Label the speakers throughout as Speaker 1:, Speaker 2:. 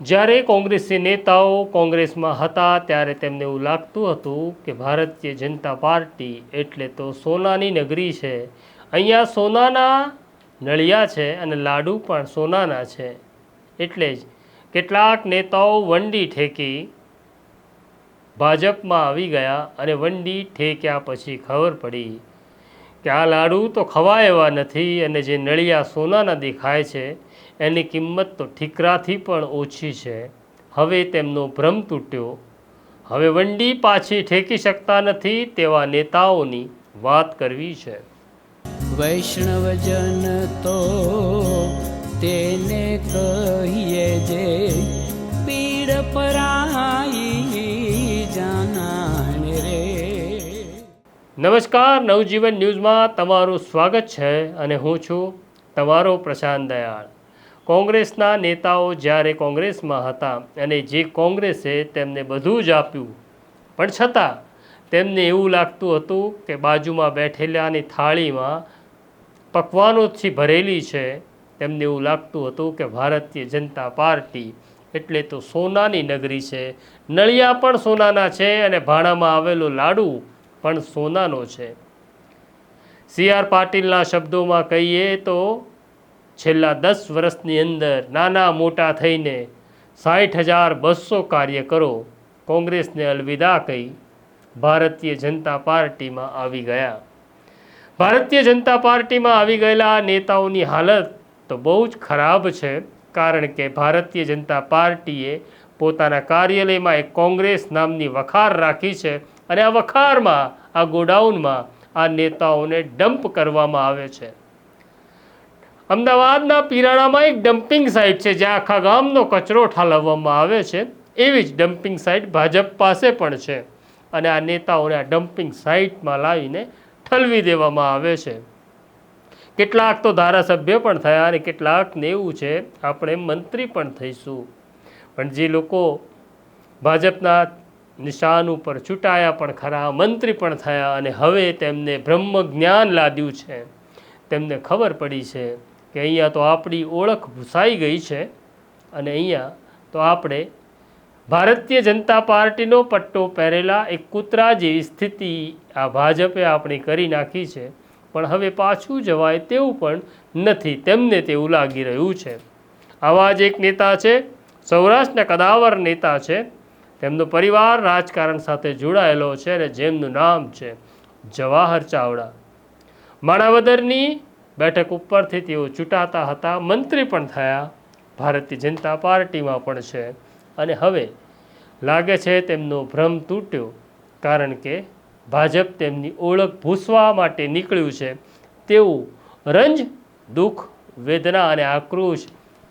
Speaker 1: જ્યારે કોંગ્રેસી નેતાઓ કોંગ્રેસમાં હતા ત્યારે તેમને એવું લાગતું હતું કે ભારતીય જનતા પાર્ટી એટલે તો સોનાની નગરી છે. અહીંયા સોનાના નળિયા છે અને લાડુ પણ સોનાના છે. એટલે જ કેટલાક નેતાઓ વંડી ઠેકી ભાજપમાં આવી ગયા અને વંડી ઠેક્યા પછી ખબર પડી કે આ લાડુ તો ખવાય એવા નથી અને જે નળિયા સોનાના દેખાય છે, એની કિંમત તો ઠીકરાથી પણ ઓછી છે. હવે તેમનો ભ્રમ તૂટ્યો. હવે વંડી પાછી ઠેકી શકતા નથી તેવા નેતાઓની વાત કરવી છે.
Speaker 2: વૈષ્ણવજન તો તેને કહીએ જે પીડ પરાઈ
Speaker 1: નમસ્કાર, નવજીવન ન્યૂઝમાં તમારું સ્વાગત છે અને હું છું તમારો પ્રશાંત દયાળ. કોંગ્રેસના નેતાઓ જ્યારે કોંગ્રેસમાં હતા અને જે કોંગ્રેસે તેમને બધું જ આપ્યું, પણ છતાં તેમને એવું લાગતું હતું કે બાજુમાં બેઠેલાની થાળીમાં પકવાનોથી ભરેલી છે. તેમને એવું લાગતું હતું કે ભારતીય જનતા પાર્ટી એટલે તો સોનાની નગરી છે. નળિયા પણ સોનાના છે અને ભાણામાં આવેલો લાડુ પણ સોનાનો છે. સી આર પાટીલના શબ્દોમાં કહીએ તો, છેલ્લા દસ વર્ષની અંદર નાના મોટા થઈને સાઠ હજાર બસો કાર્યકરો કોંગ્રેસને અલવિદા કહી ભારતીય જનતા પાર્ટીમાં આવી ગયા. ભારતીય જનતા પાર્ટીમાં આવી ગયેલા નેતાઓની હાલત તો બહુ જ ખરાબ છે, કારણ કે ભારતીય જનતા પાર્ટીએ પોતાના કાર્યાલયમાં એક કોંગ્રેસ નામની વખાર રાખી છે અને આ વખારમાં, આ ગોડાઉનમાં આ નેતાઓને ડમ્પ કરવામાં આવે છે. અમદાવાદના પીરાણામાં એક ડમ્પિંગ સાઇટ છે, જ્યાં આખા ગામનો કચરો ઠાલવવામાં આવે છે. એવી જ ડમ્પિંગ સાઇટ ભાજપ પાસે પણ છે અને આ નેતાઓને આ ડમ્પિંગ સાઇટમાં લાવીને ઠલવી દેવામાં આવે છે. કેટલાક તો ધારાસભ્ય પણ થયા અને કેટલાકને એવું છે, આપણે મંત્રી પણ થઈશું. પણ જે લોકો ભાજપના નિશાન ઉપર ચૂંટાયા પણ ખરા, મંત્રી પણ થયા અને હવે તેમને બ્રહ્મ જ્ઞાન લાદ્યું છે. તેમને ખબર પડી છે કે અહીંયા તો આપણી ઓળખ ભૂસાઈ ગઈ છે અને અહીંયા તો આપણે ભારતીય જનતા પાર્ટીનો પટ્ટો પહેરેલા એક કૂતરા જેવી સ્થિતિ આ ભાજપે આપણી કરી નાખી છે. પણ હવે પાછું જવાય તેવું પણ નથી, તેમને તેવું લાગી રહ્યું છે. આવા જ એક નેતા છે, સૌરાષ્ટ્રના કદાવર નેતા છે. તેમનો પરિવાર રાજકારણ સાથે જોડાયેલો છે અને જેમનું નામ છે જવાહર ચાવડા. માણાવદરની બેઠક ઉપરથી તેઓ ચૂંટાતા હતા. મંત્રી પણ થયા. ભારતીય જનતા પાર્ટીમાં પણ છે. અને હવે લાગે છે તેમનો ભ્રમ તૂટ્યો, કારણ કે ભાજપ તેમની ઓળખ ભૂસવા માટે નીકળ્યું છે. તેવું રંજ, દુઃખ, વેદના અને આક્રોશ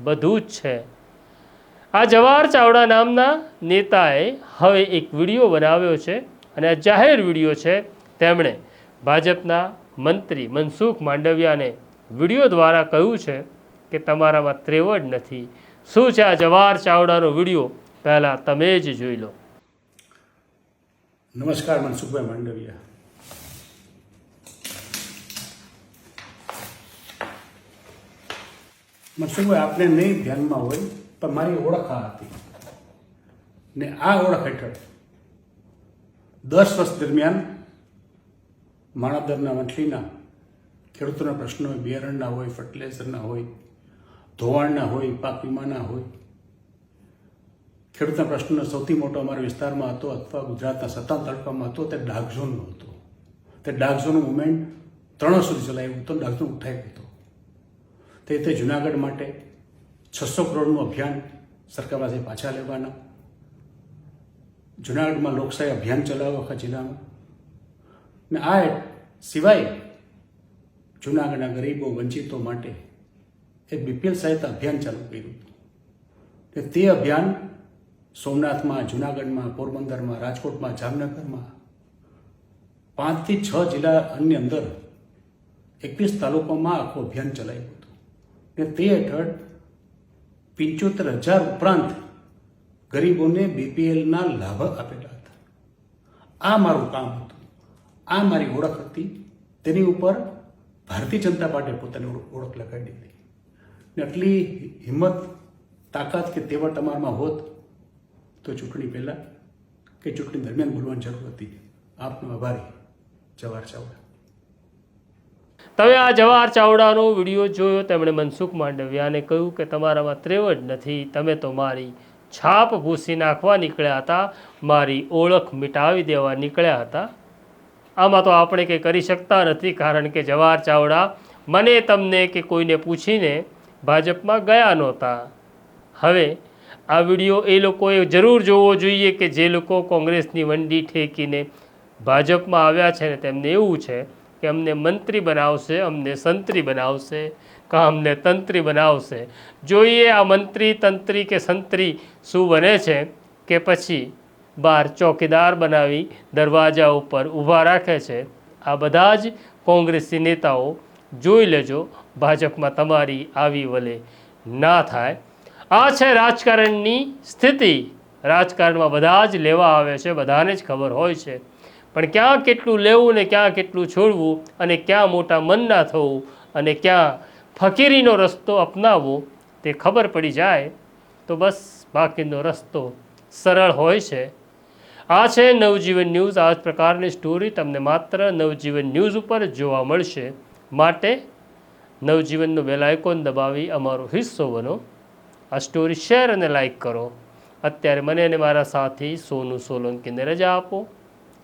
Speaker 1: બધું જ છે. આ જવાહર ચાવડા નામના નેતાએ હવે એક વીડિયો બનાવ્યો છે અને આ જાહેર વીડિયો છે તેમણે ભાજપના મંત્રી મનસુખ માંડવિયાને વીડિયો દ્વારા કહ્યું છે કે તમારામાં ત્રેવડ નથી. શું છે આ જવાહર ચાવડાનો વીડિયો? પહેલાં તમે જ જોઈ લો.
Speaker 3: નમસ્કાર, મનસુખભાઈ માંડવિયા. મનસુખભાઈ, આપને નહીં ધ્યાનમાં હોય પણ મારી ઓળખ આ હતી. ને આ ઓળખ હેઠળ દસ વર્ષ દરમિયાન માણાદરના વંથલીના ખેડૂતોના પ્રશ્નો બિયારણના હોય ફર્ટિલાઇઝરના હોય, ધોવાણના હોય, પાક વીમાના હોય, ખેડૂતના પ્રશ્નનો સૌથી મોટો અમારા વિસ્તારમાં હતો અથવા ગુજરાતના સત્તાન તાલુકામાં હતો, તે ડાર્ક ઝોનનો હતો. તે ડાર્ક ઝોનનું મુવમેન્ટ ત્રણ સુધી ચલાવ્યું હતું ડાર્ક ઝોન ઉઠાવી હતો. તે રીતે જુનાગઢ માટે છસો કરોડનું અભિયાન સરકાર પાસે પાછા લેવાના. જુનાગઢમાં લોકશાહી અભિયાન ચલાવ્યું આખા જિલ્લામાં. ને આ સિવાય જુનાગઢના ગરીબો, વંચિતો માટે એ બીપીએલ સહાયતા અભિયાન ચાલુ કર્યું. હતું તે અભિયાન સોમનાથમાં, જુનાગઢમાં, પોરબંદરમાં, રાજકોટમાં, જામનગરમાં પાંચથી છ જિલ્લાની અંદર એકવીસ તાલુકામાં આખું અભિયાન ચલાવ્યું હતું. ને તે હેઠળ પંચોતેર હજાર ઉપરાંત ગરીબોને બીપીએલના લાભ આપેલા હતા. આ મારું કામ હતું. આ મારી ઓળખ હતી. તેની ઉપર ભારતીય જનતા પાર્ટીએ પોતાની ઓળખ લગાડી હતી. ને આટલી હિંમત, તાકાત કે તેવડ તમારામાં હોત તો ચૂંટણી પહેલાં કે ચૂંટણી દરમિયાન બોલવાની જરૂર હતી. આપનો આભારી. જવાહર ચાવડા.
Speaker 1: તમે આ જવાહર ચાવડાનો વીડિયો જોયો? તેમણે મનસુખ માંડવિયાને કહ્યું કે તમારામાં ત્રેવડ નથી, તમે તો મારી છાપ ભૂસી નાખવા નીકળ્યા હતા, મારી ઓળખ મિટાવી દેવા નીકળ્યા હતા. આમાં તો આપણે કંઈ કરી શકતા નથી, કારણ કે જવાહર ચાવડા મને તમને કે કોઈને પૂછીને ભાજપમાં ગયા નહોતા. હવે આ વીડિયો એ લોકોએ જરૂર જોવો જોઈએ કે જે લોકો કોંગ્રેસની વંડી ઠેકીને ભાજપમાં આવ્યા છે ને તેમને એવું છે કે અમને મંત્રી બનાવશે, અમને સંત્રી બનાવશે, કે અમને તંત્રી બનાવશે. જોઈએ આ મંત્રી, તંત્રી કે સંત્રી શું બને છે કે પછી બહાર ચોકીદાર બનાવી દરવાજા ઉપર ઊભા રાખે છે. આ બધા જ કોંગ્રેસી નેતાઓ જોઈ લેજો, ભાજપમાં તમારી આવી વલે ના થાય. આ છે રાજકારણની સ્થિતિ. રાજકારણમાં બધા જ લેવા આવે છે, બધાને જ ખબર હોય છે. પણ ક્યાં કેટલું લેવું ને ક્યાં કેટલું છોડવું અને ક્યાં મોટા મન ના થવું અને ક્યાં ફકીરીનો રસ્તો અપનાવવો તે ખબર પડી જાય તો બસ બાકીનો રસ્તો સરળ હોય છે. આ છે નવજીવન ન્યૂઝ. આ જ પ્રકારની સ્ટોરી તમને માત્ર નવજીવન ન્યૂઝ ઉપર જોવા મળશે. માટે નવજીવનનો બેલાયકોન દબાવી અમારો હિસ્સો બનો. આ સ્ટોરી શેર અને લાઇક કરો. અત્યારે મને અને મારા સાથી સોનુ સોલંકીને રજા આપો.